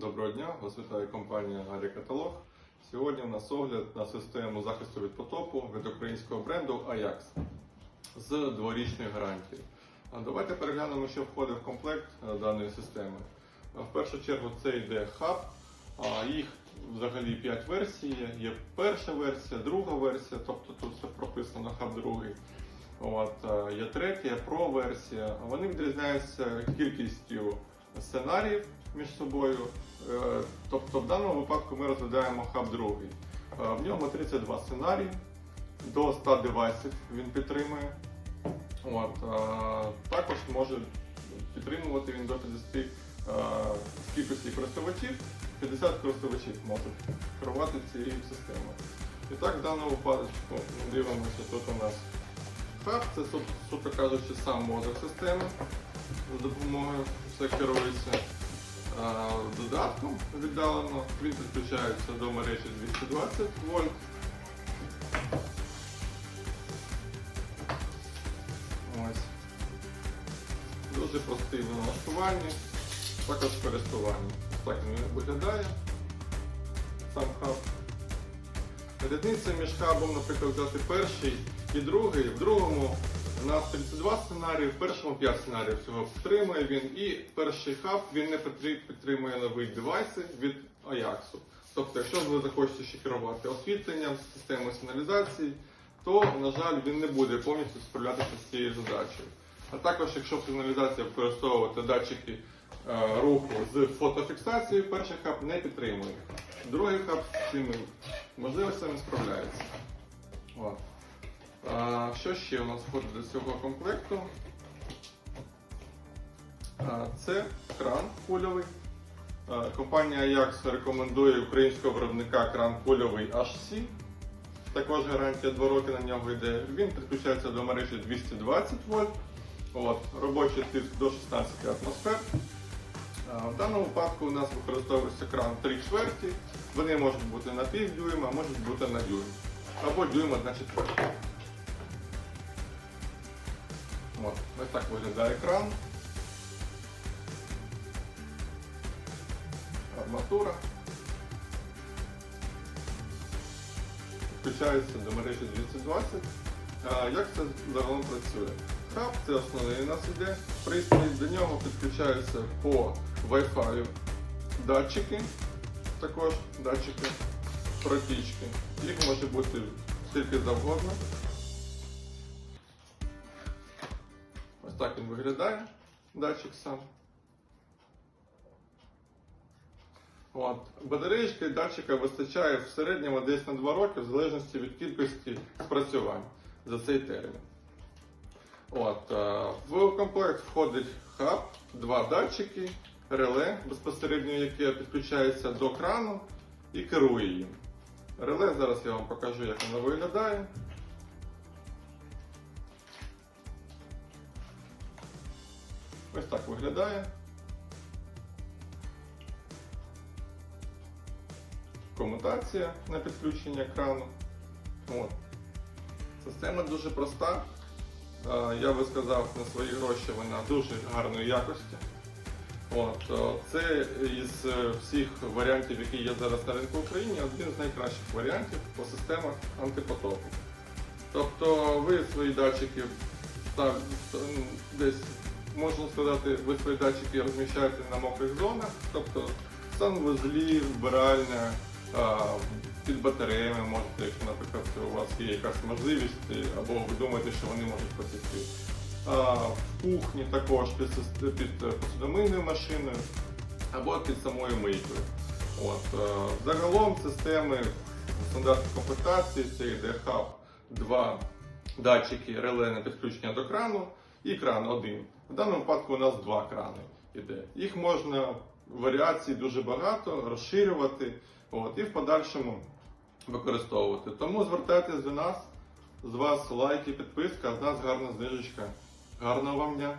Доброго дня, вас вітає компанія Арікаталог. Сьогодні у нас огляд на систему захисту від потопу від українського бренду Ajax з дворічною гарантією. Давайте переглянемо, що входить в комплект е, даної системи. В першу чергу це йде хаб, їх взагалі 5 версій. є. Перша версія, друга версія, тобто тут все прописано хаб другий. От, е, є третя, Pro версія. Вони відрізняються кількістю сценаріїв між собою. Е, Тобто в даному випадку ми розглядаємо хаб другий. Е, В ньому 32 сценарії, до 100 девайсів він підтримує. От, е, також може підтримувати він до 50 е, кількості користувачів. 50 користувачів можуть керувати цією системою. І так, в даному випадку дивимося, тут у нас хаб, це, су- суто кажучи, сам мозок системи за допомогою все керується. Додатком віддалено він підключається до мережі 220 вольт. Ось. Дуже простий в налаштуванні, також в користуванні. Так він виглядає. Сам хаб. Різниця між хабом, наприклад, взяти перший і другий. В другому нас 32 сценарії, в першому 5 сценаріїв всього підтримує він. І перший хаб він не підтримує нові девайси від Ajax. Тобто, якщо ви захочете ще керувати освітленням, системою сигналізації, то, на жаль, він не буде повністю справлятися з цією задачею. А також, якщо в сигналізації використовувати датчики е, руху з фотофіксацією, перший хаб не підтримує. Другий хаб з цими можливостями справляється. От. Що ще у нас входить до цього комплекту? Це кран кульовий. Компанія Ajax рекомендує українського виробника кран кульовий HC. Також гарантія 2 роки на нього йде. Він підключається до мережі 220 вольт. От, робочий тиск до 16 атмосфер. В даному випадку у нас використовується кран 3 чверті. Вони можуть бути на пів дюйма, а можуть бути на дюйм. Або дюйм 1 четверта. От, ось так виглядає екран. Арматура. Включається до мережі 220. А, як це загалом працює? Хаб це основний у нас іде пристрій, до нього підключаються по Wi-Fi датчики, також датчики протічки. Їх може бути скільки завгодно. Він виглядає, датчик сам. От. Батареєчки датчика вистачає в середньому десь на 2 роки, в залежності від кількості спрацювань за цей термін. От, е, в комплект входить хаб, два датчики, реле, безпосередньо яке підключається до крану і керує їм. Реле зараз я вам покажу, як воно виглядає. Ось так виглядає. Комутація на підключення екрану. От. Система дуже проста. Е, Я би сказав, на свої гроші вона дуже гарної якості. От, е, це із е, всіх варіантів, які є зараз на ринку в Україні, один з найкращих варіантів по системах антипотопу. Тобто ви свої датчики десь, можна сказати, ви свої датчики розміщаєте на мокрих зонах, тобто санвузлі, вбиральня, під батареями можете, якщо, наприклад, у вас є якась можливість, е, або ви думаєте, що вони можуть потекти. В кухні також під, посудомийною машиною або під самою мийкою. От, е, загалом системи стандартної комплектації це йде хаб, два датчики реле на підключення до крану і кран один. В даному випадку у нас два крани іде. Їх можна варіацій дуже багато, розширювати от, і в подальшому використовувати. Тому звертайтесь до нас, з вас лайки, підписка, з нас гарна знижечка. Гарного вам дня!